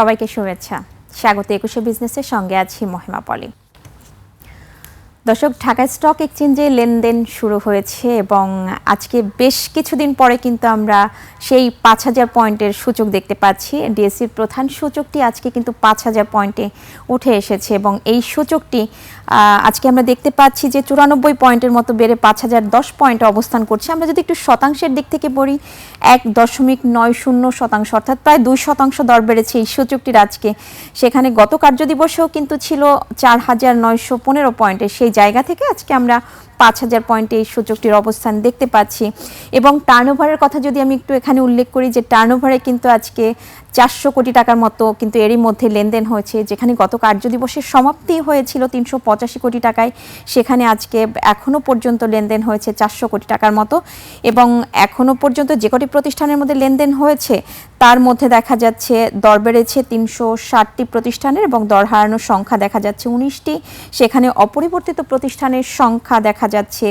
সবাইকে শুভেচ্ছা। স্বাগত একুশে বিজনেসের সঙ্গে আছি মহিমা পলি। দর্শক, ঢাকা স্টক এক্সচেঞ্জে লেনদেন শুরু হয়েছে এবং আজকে বেশ কিছুদিন পরে কিন্তু আমরা সেই পাঁচ হাজার পয়েন্টের সূচক দেখতে পাচ্ছি। ডিএসসির প্রধান সূচকটি আজকে কিন্তু পাঁচ হাজার পয়েন্টে উঠে এসেছে এবং এই সূচকটি আজকে আমরা দেখতে পাচ্ছি যে চুরানব্বই পয়েন্টের মতো বেড়ে পাঁচ হাজার দশ পয়েন্টে অবস্থান করছে। আমরা যদি একটু শতাংশের দিক থেকে বলি এক দশমিক নয় শূন্য শতাংশ অর্থাৎ প্রায় দুই শতাংশ দর বেড়েছে এই সূচকটির আজকে। সেখানে গত কার্যদিবসেও কিন্তু ছিল চার হাজার নয়শো পনেরো পয়েন্টে, সেই জায়গা থেকে আজকে আমরা পাঁচ হাজার পয়েন্টে এই সূচকটির অবস্থান দেখতে পাচ্ছি। এবং টার্নওভারের কথা যদি আমি একটু এখানে উল্লেখ করি যে টার্নওভারে কিন্তু আজকে চারশো কোটি টাকার মতো কিন্তু এরই মধ্যে লেনদেন হয়েছে, যেখানে গত কার্যদিবসের সমাপ্তি হয়েছিল তিনশো পঁচাশি কোটি টাকায়, সেখানে আজকে এখনও পর্যন্ত লেনদেন হয়েছে চারশো কোটি টাকার মতো। এবং এখনও পর্যন্ত যে কটি প্রতিষ্ঠানের মধ্যে লেনদেন হয়েছে, তার মধ্যে দেখা যাচ্ছে দর বেড়েছে তিনশো ষাটটি প্রতিষ্ঠানের এবং দর হারানোর সংখ্যা দেখা যাচ্ছে উনিশটি। সেখানে অপরিবর্তিত প্রতিষ্ঠানের সংখ্যা দেখা যাচ্ছে,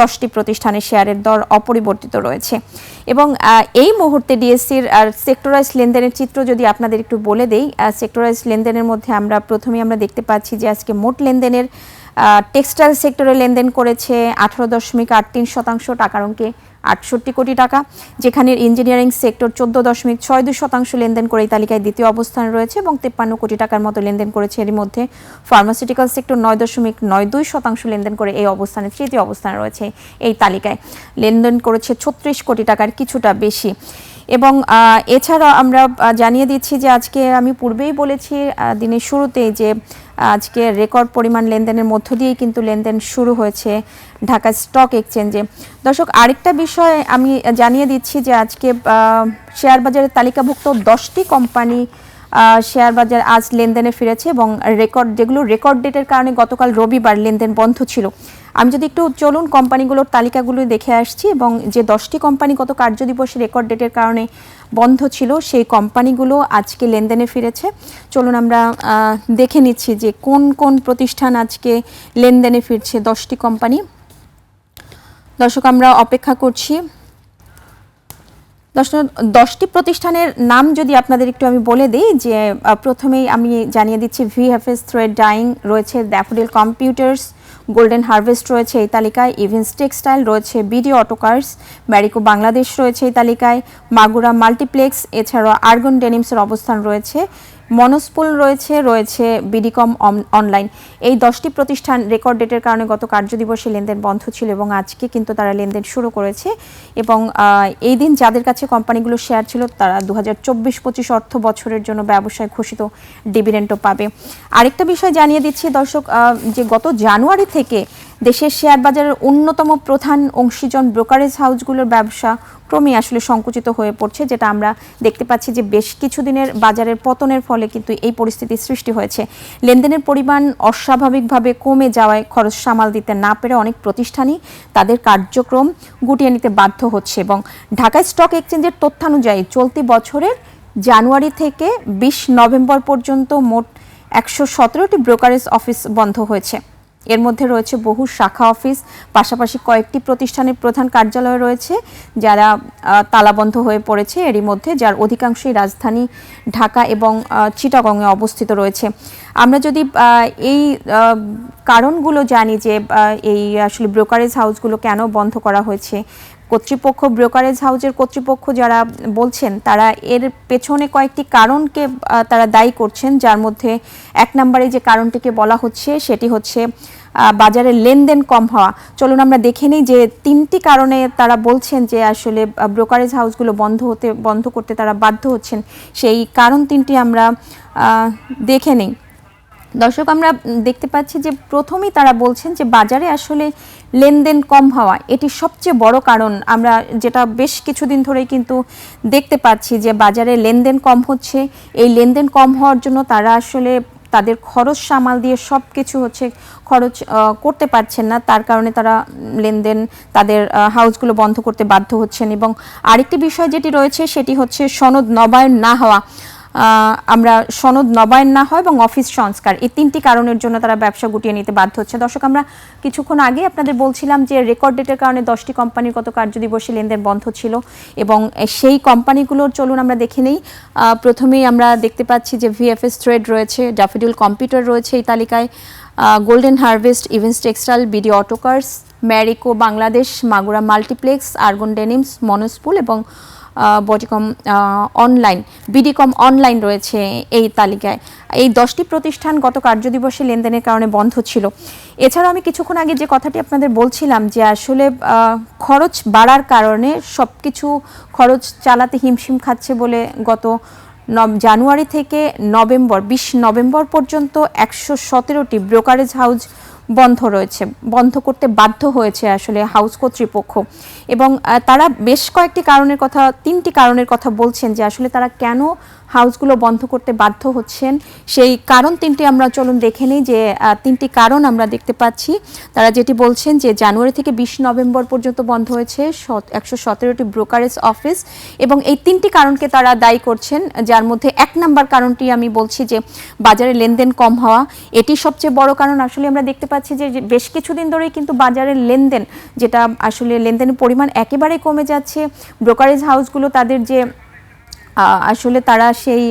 দশটি প্রতিষ্ঠানের শেয়ারের দর অপরিবর্তিত রয়েছে। এবং এই মুহূর্তে ডিএসসির, আর সেক্টরাইজ লেনদেনের চিত্র যদি আপনাদের একটু বলে দেই সেক্টরাইজ লেনদেনের মধ্যে আমরা প্রথমে আমরা দেখতে পাচ্ছি যে আজকে মোট লেনদেনের টেক্সটাইল সেক্টরে লেনদেন করেছে আঠারো দশমিক আট তিন শতাংশ টাকার অঙ্কে আটষট্টি কোটি টাকা, যেখানে ইঞ্জিনিয়ারিং সেক্টর চোদ্দ দশমিক ছয় দুই শতাংশ লেনদেন করে এই তালিকায় দ্বিতীয় অবস্থানে রয়েছে এবং তেপ্পান্ন কোটি টাকার মতো লেনদেন করেছে। এর মধ্যে ফার্মাসিউটিক্যাল সেক্টর নয় দশমিক নয় দুই শতাংশ লেনদেন করে এই অবস্থানে, তৃতীয় অবস্থানে রয়েছে এই তালিকায়। লেনদেন করেছে ছত্রিশ কোটি টাকার কিছুটা বেশি। এবং এছাড়া আমরা জানিয়ে দিচ্ছি যে আজকে আমি পূর্বেই বলেছি দিনের শুরুতেই যে আজকে রেকর্ড পরিমাণ লেনদেনের মধ্য দিয়েই কিন্তু লেনদেন শুরু হয়েছে ঢাকা স্টক এক্সচেঞ্জে। দর্শক, আরেকটা বিষয় আমি জানিয়ে দিচ্ছি যে আজকে শেয়ার বাজারে তালিকাভুক্ত দশটি কোম্পানি শেয়ার বাজার আজ লেনদেনে ফিরেছে এবং রেকর্ড যেগুলো রেকর্ড ডেটের কারণে গতকাল রবিবার লেনদেন বন্ধ ছিল। আমি যদি একটু চলুন কোম্পানিগুলোর তালিকাগুলো দেখে আসছি এবং যে দশটি কোম্পানি গত কার্যদিবসে রেকর্ড ডেটের কারণে বন্ধ ছিল, সেই কোম্পানিগুলো আজকে লেনদেনে ফিরেছে। চলুন আমরা দেখে নিচ্ছি যে কোন কোন প্রতিষ্ঠান আজকে লেনদেনে ফিরছে দশটি কোম্পানি। দর্শক, আমরা অপেক্ষা করছি। দশটি প্রতিষ্ঠানের নাম যদি আপনাদের একটু আমি বলে দিই, যে প্রথমেই আমি জানিয়ে দিচ্ছি ভিএফএস থ্রেড ডাইং রয়েছে ড্যাফোডিল কম্পিউটার্স গোল্ডেন হারভেস্ট রয়েছে এই তালিকায় ইভেন্স টেক্সটাইল রয়েছে বিডি অটোকার্স ম্যারিকো বাংলাদেশ রয়েছে এই তালিকায় মাগুরা মাল্টিপ্লেক্স এছাড়াও আর্গন ডেনিমসের অবস্থান রয়েছে। মনোস্পুল রয়েছে রয়েছে বিডিকম অন- অনলাইন এই দশটি প্রতিষ্ঠান রেকর্ড ডেটের কারণে গত কার্যদিবসে লেনদেন বন্ধ ছিল এবং আজকে কিন্তু তারা লেনদেন শুরু করেছে এবং এই দিন যাদের কাছে কোম্পানিগুলো শেয়ার ছিল তারা দু হাজার চব্বিশ অর্থ বছরের জন্য ব্যবসায় ঘোষিত ডিভিডেন্টও পাবে। আরেকটা বিষয় জানিয়ে দিচ্ছি দর্শক যে গত জানুয়ারি থেকে দেশের শেয়ার বাজারের অন্যতম প্রধান অংশীজন ব্রোকারেজ হাউসগুলোর ব্যবসা ক্রমে আসলে সংকুচিত হয়ে পড়ছে, যেটা আমরা দেখতে পাচ্ছি যে বেশ কিছুদিনের বাজারের পতনের ফলে কিন্তু এই পরিস্থিতির সৃষ্টি হয়েছে। লেনদেনের পরিমাণ অস্বাভাবিকভাবে কমে যাওয়ায় খরচ সামাল দিতে না পেরে অনেক প্রতিষ্ঠানই তাদের কার্যক্রম গুটিয়ে নিতে বাধ্য হচ্ছে এবং ঢাকা স্টক এক্সচেঞ্জের তথ্যানুযায়ী চলতি বছরের জানুয়ারি থেকে বিশ নভেম্বর পর্যন্ত মোট একশো সতেরোটি ব্রোকারেজ অফিস বন্ধ হয়েছে। এর মধ্যে রয়েছে বহু শাখা অফিস, পাশাপাশি কয়েকটি প্রতিষ্ঠানের প্রধান কার্যালয় রয়েছে, যারা তালাবন্ধ হয়ে পড়েছে। এরই মধ্যে যার অধিকাংশই রাজধানী ঢাকা এবং চিটাগংয়ে অবস্থিত রয়েছে। আমরা যদি এই কারণগুলো জানি যে এই আসলে ব্রোকারেজ হাউসগুলো কেন বন্ধ করা হয়েছে কর্তৃপক্ষ, ব্রোকারেজ হাউজের কর্তৃপক্ষ যারা বলছেন, তারা এর পেছনে কয়েকটি কারণকে তারা দায়ী করছেন, যার মধ্যে এক নম্বরে যে কারণটিকে বলা হচ্ছে, সেটি হচ্ছে বাজারে লেনদেন কম হওয়া। চলুন আমরা দেখে নিই যে তিনটি কারণে তারা বলছেন যে আসলে ব্রোকারেজ হাউসগুলো বন্ধ হতে, বন্ধ করতে তারা বাধ্য হচ্ছেন। সেই কারণ তিনটি আমরা দেখে নিই। দর্শক, আমরা দেখতে পাচ্ছি যে প্রথমেই তারা বলছেন যে বাজারে আসলে লেনদেন কম হওয়া এটি সবচেয়ে বড় কারণ। আমরা যেটা বেশ কিছুদিন ধরেই কিন্তু দেখতে পাচ্ছি যে বাজারে লেনদেন কম হচ্ছে। এই লেনদেন কম হওয়ার জন্য তারা আসলে তাদের খরচ সামাল দিয়ে সব কিছু হচ্ছে খরচ করতে পারছেন না। তার কারণে তারা লেনদেন, তাদের হাউসগুলো বন্ধ করতে বাধ্য হচ্ছেন। এবং আরেকটি বিষয় যেটি রয়েছে সেটি হচ্ছে সনদ নবায়ন না হওয়া। আমরা সনদ নবায়ন না হয় এবং অফিস সংস্কার, এই তিনটি কারণের জন্য তারা ব্যবসা গুটিয়ে নিতে বাধ্য হচ্ছে। দর্শক, আমরা কিছুক্ষণ আগে আপনাদের বলছিলাম যে রেকর্ড ডেটের কারণে দশটি কোম্পানির গত কার্যদিবসে লেনদেন বন্ধ ছিল এবং সেই কোম্পানিগুলোর চলুন আমরা দেখে নেই। প্রথমেই আমরা দেখতে পাচ্ছি যে ভিএফএস ট্রেড রয়েছে ডাফিডুল কম্পিউটার রয়েছে এই তালিকায় golden harvest events textile BD autocars Marico Bangladesh Magura multiplex Argon denims Monospool এবং বডিকম অনলাইন বিডিকম অনলাইন রয়েছে এই তালিকায়। এই দশটি প্রতিষ্ঠান গত কার্যদিবসে লেনদেনের কারণে বন্ধ ছিল। এছাড়াও আমি কিছুক্ষণ আগে যে কথাটি আপনাদের বলছিলাম যে আসলে খরচ বাড়ার কারণে সব কিছু খরচ চালাতে হিমশিম খাচ্ছে বলে গত জানুয়ারি থেকে নভেম্বর, বিশ নভেম্বর পর্যন্ত একশো সতেরোটি ব্রোকারেজ হাউস বন্ধ রয়েছে, বন্ধ করতে বাধ্য হয়েছে আসলে হাউস কর্তৃপক্ষ। এবং তারা বেশ কয়েকটি কারণের কথা, তিনটি কারণের কথা বলছেন যে আসলে তারা কেন হাউসগুলো বন্ধ করতে বাধ্য হচ্ছেন। সেই কারণ তিনটি আমরা চলুন দেখে নিই যে তিনটি কারণ আমরা দেখতে পাচ্ছি। তারা যেটি বলছেন যে, জানুয়ারি থেকে বিশ নভেম্বর পর্যন্ত বন্ধ হয়েছে একশো সতেরোটি ব্রোকারেজ অফিস এবং এই তিনটি কারণকে তারা দায়ী করছেন, যার মধ্যে এক নাম্বার কারণটি আমি বলছি যে, বাজারে লেনদেন কম হওয়া। এটি সবচেয়ে বড় কারণ আসলে আমরা দেখতে পাচ্ছি যে বেশ কিছুদিন ধরেই কিন্তু বাজারের লেনদেন, যেটা আসলে লেনদেনের পরিমাণ একেবারে কমে যাচ্ছে। ব্রোকারেজ হাউসগুলো তাদের যে আসলে তারা সেই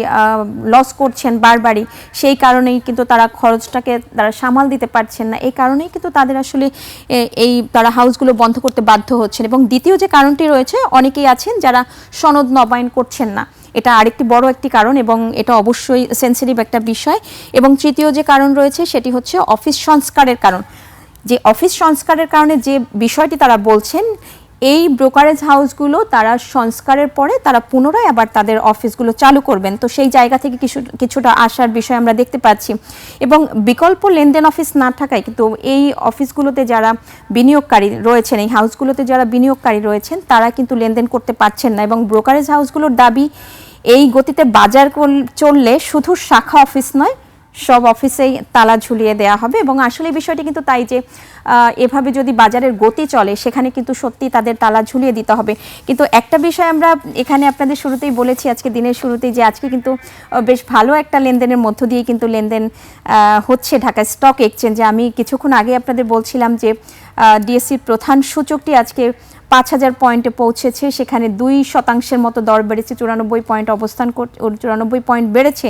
লস করছেন বারবারই। সেই কারণেই কিন্তু তারা খরচটাকে তারা সামাল দিতে পারছেন না। এই কারণেই কিন্তু তাদের আসলে এই তারা হাউসগুলো বন্ধ করতে বাধ্য হচ্ছেন। এবং দ্বিতীয় যে কারণটি রয়েছে, অনেকেই আছেন যারা সনদ নবায়ন করছেন না। এটা আরেকটি বড় একটি কারণ এবং এটা অবশ্যই সেন্সিটিভ একটা বিষয়। এবং তৃতীয় যে কারণ রয়েছে, সেটি হচ্ছে অফিস সংস্কারের কারণ। যে অফিস সংস্কারের কারণে যে বিষয়টি তারা বলছেন এই ব্রোকারেজ হাউসগুলো তারা সংস্কারের পরে তারা পুনরায় আবার তাদের অফিসগুলো চালু করবেন। তো সেই জায়গা থেকে কিছু, কিছুটা আসার বিষয় আমরা দেখতে পাচ্ছি। এবং বিকল্প লেনদেন অফিস না থাকায় কিন্তু এই অফিসগুলোতে যারা বিনিয়োগকারী রয়েছেন, এই হাউসগুলোতে যারা বিনিয়োগকারী রয়েছেন, তারা কিন্তু লেনদেন করতে পারছেন না। এবং ব্রোকারেজ হাউসগুলোর দাবি এই গতিতে বাজার চললে শুধু শাখা অফিস নয় সব অফিসেই তালা ঝুলিয়ে দেওয়া হবে এবং আসলে বিষয়টি কিন্তু তাই যে এভাবে যদি বাজারের গতি চলে, সেখানে কিন্তু সত্যি তাদের তালা ঝুলিয়ে দিতে হবে। কিন্তু একটা বিষয় আমরা এখানে আপনাদের শুরুতেই বলেছি, আজকে দিনের শুরুতেই যে আজকে কিন্তু বেশ ভালো একটা লেনদেনের মধ্য দিয়ে কিন্তু লেনদেন হচ্ছে ঢাকা স্টক এক্সচেঞ্জে। আমি কিছুক্ষণ আগে আপনাদের বলছিলাম যে ডিএসসির প্রধান সূচকটি আজকে পাঁচ হাজার পয়েন্টে পৌঁছেছে। সেখানে দুই শতাংশের মতো দর বেড়েছে, চুরানব্বই পয়েন্ট অবস্থান চুরানব্বই পয়েন্ট বেড়েছে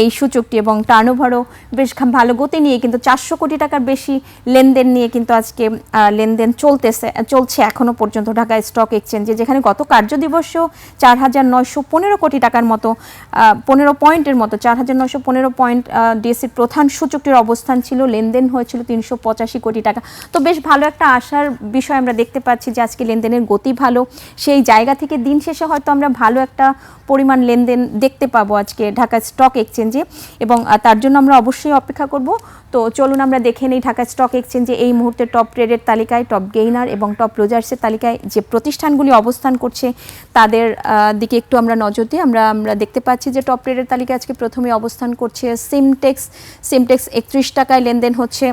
এই সূচকটি এবং টার্নওভারও বেশ ভালো গতি নিয়ে কিন্তু চারশো কোটি টাকার বেশি লেনদেন নিয়ে কিন্তু আজকে লেনদেন চলতেছে, চলছে এখনও পর্যন্ত ঢাকা স্টক এক্সচেঞ্জে, যেখানে গত কার্যদিবসেও চার হাজার নয়শো পনেরো কোটি টাকার মতো পনেরো পয়েন্টের মতো, চার হাজার নয়শো পনেরো পয়েন্ট ডিএসসির প্রধান সূচকটির অবস্থান ছিল, লেনদেন হয়েছিল তিনশো পঁচাশি কোটি টাকা। তো বেশ ভালো একটা আশার বিষয় আমরা দেখতে পাচ্ছি যে আজকে লেনদেনের গতি ভালো, সেই জায়গা থেকে দিন শেষে হয়তো আমরা ভালো একটা পরিমাণ লেনদেন দেখতে পাবো আজকে ঢাকা স্টক এক্সচেঞ্জে এবং তার জন্য আমরা অবশ্যই অপেক্ষা করব। তো চলুন আমরা দেখে নিই ঢাকা স্টক এক্সচেঞ্জে এই মুহূর্তে টপ ট্রেডের তালিকায়, টপ গেইনার এবং টপ রোজার্সের তালিকায় যে প্রতিষ্ঠানগুলি অবস্থান করছে তাদের দিকে একটু আমরা নজর দিই। আমরা আমরা দেখতে পাচ্ছি যে টপ ট্রেডের তালিকায় আজকে প্রথমে অবস্থান করছে সিমটেক্স সিমটেক্স একত্রিশ টাকায় লেনদেন হচ্ছে।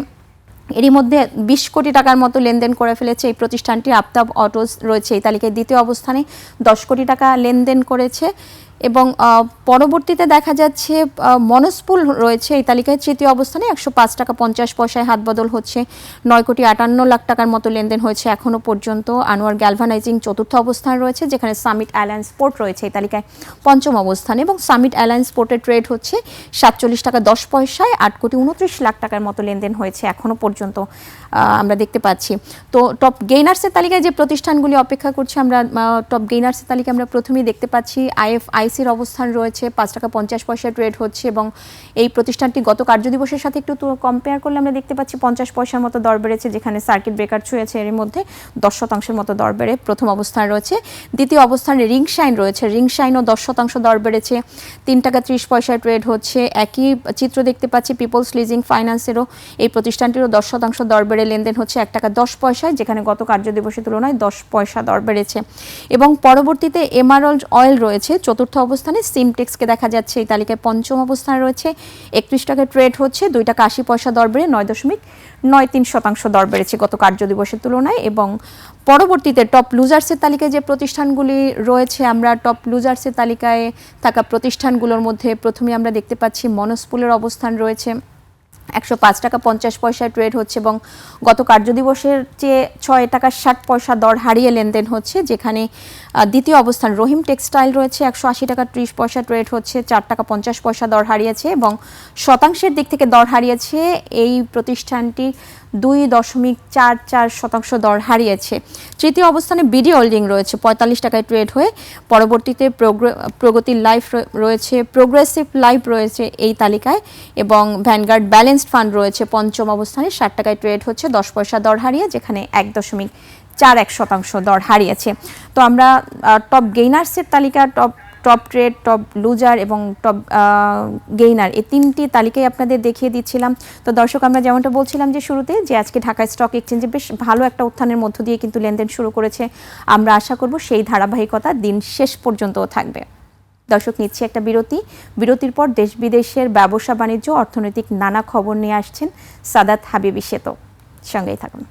এরই মধ্যে বিশ কোটি টাকার মতো লেনদেন করে ফেলেছে এই প্রতিষ্ঠানটি। আফতাব অটোস রয়েছে এই তালিকায় দ্বিতীয় অবস্থানে দশ কোটি টাকা লেনদেন করেছে। এবং পরবর্তীতে দেখা যাচ্ছে মনস্পুল রয়েছে এই তালিকায়। তৃতীয় অবস্থানে একশো পাঁচ টাকা পঞ্চাশ পয়সায় হাত বদল হচ্ছে। নয় কোটি আটান্ন লাখ টাকার মতো লেনদেন হয়েছে এখনও পর্যন্ত। আনোয়ার গ্যালভানাইজিং চতুর্থ অবস্থান রয়েছে, যেখানে সামিট অ্যালায়েন্স পোর্ট রয়েছে এই তালিকায়। পঞ্চম অবস্থানে এবং সামিট অ্যালায়েন্স পোর্টের ট্রেড হচ্ছে সাতচল্লিশ টাকা দশ পয়সায় আট কোটি উনত্রিশ লাখ টাকার মতো লেনদেন হয়েছে এখনও পর্যন্ত আমরা দেখতে পাচ্ছি। তো টপ গেইনার্সের তালিকায় যে প্রতিষ্ঠানগুলি অপেক্ষা করছে আমরা টপ গেইনার্সের তালিকায় আমরা প্রথমেই দেখতে পাচ্ছি আইএফআইসির অবস্থান রয়েছে, পাঁচ টাকা পঞ্চাশ পয়সা ট্রেড হচ্ছে এবং এই প্রতিষ্ঠানটি গত কার্যদিবসের সাথে একটু কম্পেয়ার করলে আমরা দেখতে পাচ্ছি পঞ্চাশ পয়সার মতো দর বেড়েছে, যেখানে সার্কিট ব্রেকার ছুঁয়েছে এর মধ্যে দশ শতাংশের মতো দর বেড়ে প্রথম অবস্থান রয়েছে। দ্বিতীয় অবস্থানে রিং শাইন রয়েছে, রিং শাইনও দশ শতাংশ দর বেড়েছে। তিন টাকা ত্রিশ পয়সায় ট্রেড হচ্ছে। একই চিত্র দেখতে পাচ্ছি পিপলস লিজিং ফাইন্যান্সেরও এই প্রতিষ্ঠানটিরও দশ শতাংশ দর বেড়ে লেনদেন হচ্ছে এক টাকা দশ পয়সায়, যেখানে গত কার্যদিবসের তুলনায় দশ পয়সা দর বেড়েছে। এবং পরবর্তীতে এমারল্ড অয়েল রয়েছে, চতুর্থ অবস্থানে সিমটেক্সকে দেখা যাচ্ছে, এই তালিকায় পঞ্চম অবস্থানে রয়েছে, একত্রিশ টাকা ট্রেড হচ্ছে, দুই টাকা আশি পয়সা দর বেড়ে নয় দশমিক নয় তিন শতাংশ দর বেড়েছে গত কার্য দিবসের তুলনায় এবং পরবর্তীতে টপ লুজার্সের তালিকায় যে প্রতিষ্ঠানগুলি রয়েছে, আমরা টপ লুজার্সের তালিকায় থাকা প্রতিষ্ঠানগুলোর মধ্যে প্রথমে আমরা দেখতে পাচ্ছি মনস্পুলের অবস্থান রয়েছে। একশো পাঁচ টাকা পঞ্চাশ পয়সায় ট্রেড হচ্ছে এবং গত কার্যদিবসের চেয়ে ছয় টাকা ষাট পয়সা দর হারিয়ে লেনদেন হচ্ছে, যেখানে দ্বিতীয় অবস্থান রহিম টেক্সটাইল রয়েছে, একশো আশি টাকা ত্রিশ পয়সা ট্রেড হচ্ছে, চার টাকা পঞ্চাশ পয়সা দর হারিয়েছে এবং শতাংশের দিক থেকে দর হারিয়েছে, এই প্রতিষ্ঠানটি দুই দশমিক চার চার শতাংশ দর হারিয়েছে। তৃতীয় অবস্থানে বিডি হোল্ডিং রয়েছে, পঁয়তাল্লিশ টাকায় ট্রেড হয়ে, পরবর্তীতে প্রগতি লাইফ রয়েছে প্রোগ্রেসিভ লাইফ রয়েছে এই তালিকায় এবং ভ্যানগার্ড ব্যালেন্সড ফান্ড রয়েছে, পঞ্চম অবস্থানে ষাট টাকায় ট্রেড হচ্ছে, দশ পয়সা দর হারিয়ে, যেখানে এক দশমিক চার এক শতাংশ দর হারিয়েছে। তো আমরা টপ গেইনার্সের তালিকা top top trade top loser এবং টপ গেইনার এই তিনটি তালিকায় আপনাদের দেখিয়ে দিচ্ছিলাম। তো দর্শক, আমরা যেমনটা বলছিলাম যে শুরুতে যে আজকে ঢাকা স্টক এক্সচেঞ্জে বেশ ভালো একটা উত্থানের মধ্য দিয়ে কিন্তু লেনদেন শুরু করেছে। আমরা আশা করব সেই ধারাবাহিকতা দিন শেষ পর্যন্তও থাকবে। দর্শক, নিচ্ছে একটা বিরতি। বিরতির পর দেশ বিদেশের ব্যবসা বাণিজ্য অর্থনৈতিক নানা খবর নিয়ে আসছেন সাদাত হাবিবি সেতো। সঙ্গেই থাকুন।